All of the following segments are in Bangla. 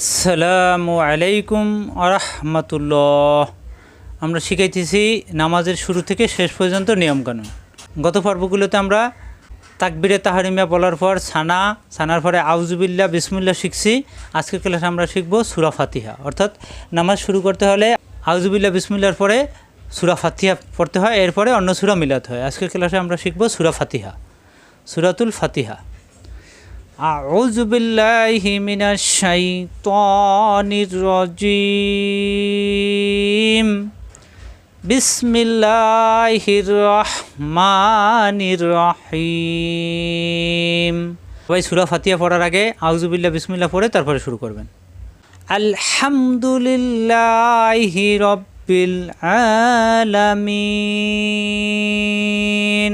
আসসালামু আলাইকুম আরহামতুল্লাহ। আমরা শিখাইতেছি নামাজের শুরু থেকে শেষ পর্যন্ত নিয়মকানুন। গত পর্বগুলোতে আমরা তাকবিরে তাহারিমিয়া বলার পর সানা, সানার পরে আউজুবিল্লা বিসমুল্লাহ শিখছি। আজকের ক্লাসে আমরা শিখব সুরা ফাতিহা। অর্থাৎ নামাজ শুরু করতে হলে আউজুবিল্লা বিসমুল্লার পরে সুরা ফাতিহা পড়তে হয়, এরপরে অন্য সুরা মিলাতে হয়। আজকের ক্লাসে আমরা শিখব সুরা ফাতিহা। সুরাতুল ফাতিহা। أعوذ بالله من الشيطان الرجيم بسم الله الرحمن الرحيم সবাই সুরা ফাতিহা পড়ার আগে আউজুবিল্লাহ বিসমিল্লাহ পড়ে তারপরে শুরু করবেন আলহামদুলিল্লাহি রব্বিল আলামিন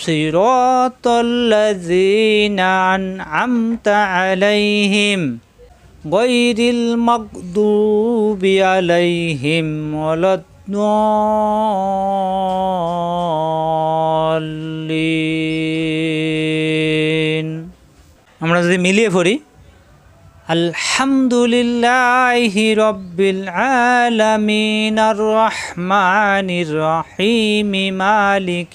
صراط الذين أنعمت عليهم غير المغضوب عليهم ولا الضالين আমরা যদি মিলিয়ে পড়ি আলহামদুলিল্লাহ রব্বিল আলামিন আর রহমানির রহিম মালিক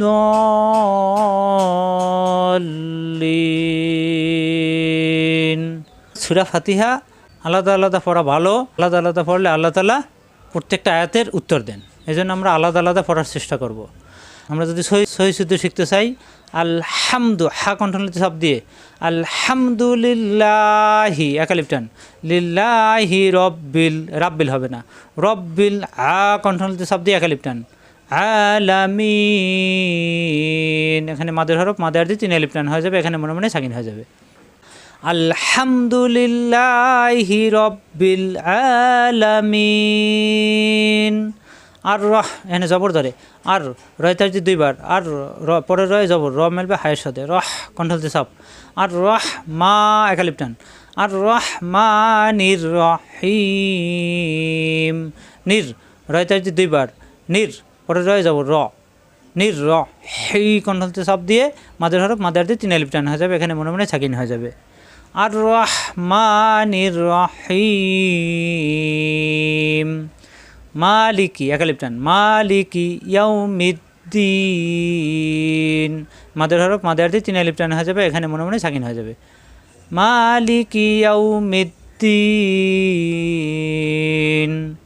দলিন সুরা ফাতিহা আলাদা আলাদা পড়া ভালো, আলাদা আলাদা পড়লে আল্লাহ তালা প্রত্যেকটা আয়াতের উত্তর দেন এই জন্য আমরা আলাদা আলাদা পড়ার চেষ্টা করব। আমরা যদি সহি সহি শুদ্ধ শিখতে চাই, আলহামদু, হা কণ্ঠনীতি সব দিয়ে, আলহামদুলিল্লাহি একালিপ্টান লিল্লাহি রব্বিল, রাব্বিল হবে না, রব্বিল আ কণ্ঠনীতি সব দিয়ে একালিপ্টান আলামিন। এখানে মাদের হরফ, মাদের দিয়ে তিন আলিপটান হয়ে যাবে, এখানে মনে মনে সাকিন হয়ে যাবে। আলহামদুলিল্লাহি রব্বিল আলামিন। আর রহ এখানে জবর ধরে। আর রয়তার যে দুইবার, আর র পরে রয় জবর, র মেলবে হায়ের সাথে। রহ কণ্ঠলতে সব। আর রহ মা একালিপটান আর রহ মা, নির রহিম। নির রয়তার যে দুইবার, নির। পরে রয় যাব, র। নির র। হেই কণ্ঠলতে সব দিয়ে মাদের হরফ মাদের দিয়ে তিন আলিপটান হয়ে যাবে, এখানে মনে মনে ছাকিন হয়ে যাবে। আর রহমানির রহিম। মালিকি একালিপটান মালিকি ইয়াউমিদ্দিন। মাদের হরফ মাদের দিয়ে তিন আলিপটান হয়ে যাবে, এখানে মনে মনে সাকিন হয়ে যাবে। মালিকি ইয়াউমিদ্দিন।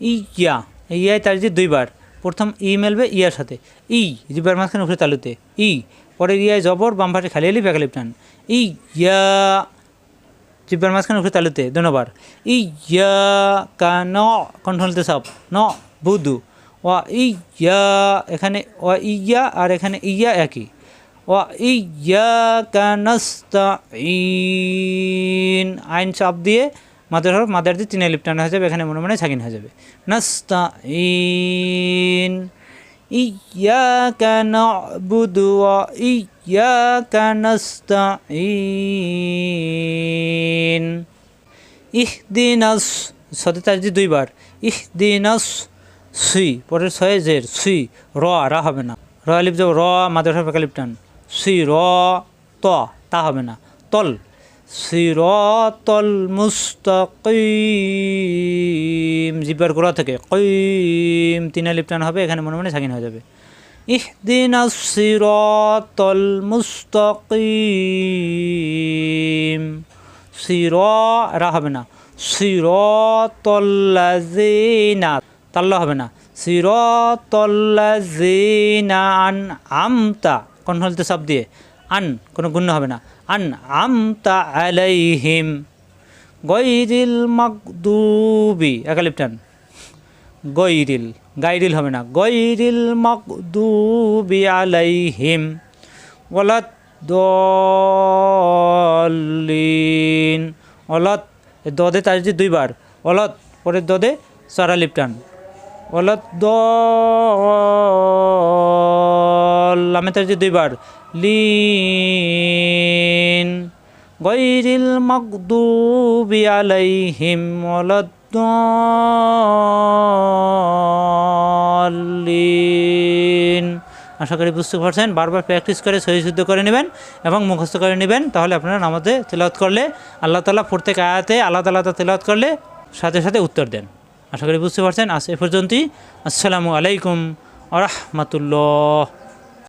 ইয়া ইয়ায় তার যে দুইবার। প্রথম ই মেলবে ইয়ার সাথে। ই জিবার মাঝখানে উপরে তালুতে। ই, পরে ইয়ায় জবর, বাম পাশে খালি আলিপ একালিপটান ই, ইয়া, জিব্বার মাঝখানে উপরে তালুতে দুবার ইয়া, কা, ন কণ্ঠলতে সব ন বুদু ও ইয়া, এখানে ও ইয়া, আর এখানে ইয়া, একই। ও ইয়া কানস্তা ইন আইন চাপ দিয়ে মাদের হরফ মাদার দিয়ে তিনে লিপটান হয়ে যাবে এখানে মনে মনে ছাকিন হয়ে যাবে নাস্তা ইন إياك نعبد وإياك نستعين اهدنا সাথে তার যে দুইবার ইহদিনাস সুই পরের ছয় জের সুই র রা হবে না র আলিপ যাব র মাদের হবে কালিপটান সুই র ত তা হবে না তল সিরতল মুস্তাকিম। জিব্বার গোড়া থেকে কইম তিনা লিপটান হবে, এখানে মনে মনে সাকিন হয়ে যাবে। ইহদিনা সিরতল মুস্তাকিম। সির, রা হবে না। সিরতল্লাজিনা তাল্লা হবে না। সিরতল্লাজিনা আন আমতা কণ্ঠলিত সব দিয়ে। আন, কোনো গুণ্য হবে না। আন আম আমতা আলাইহিম গৈরিল মকদুবি একালিপটান গৈরিল, গাইরিল হবে না। গৈরিল মকদুবি আলাইহিম ওলাত দলিন অলত দদে যে দুইবার অলত পরে দদে সরা লিপটান অলত দলামে যে দুইবার লিন গৈরিল আলাইহিম ওলাত দলিন আশা করি বুঝতে পারছেন। বারবার প্র্যাকটিস করে সহি শুদ্ধ করে নেবেন এবং মুখস্থ করে নেবেন। তাহলে আপনারা নামাজে তেলাওয়াত করলে আল্লাহ তালা প্রত্যেক আয়াতে আলাদা আলাদা তেলাওয়াত করলে সাথে সাথে উত্তর দেন। আশা করি বুঝতে পারছেন। আজ এ পর্যন্তই। আসসালামু আলাইকুম আ রহমতুল্লাহ।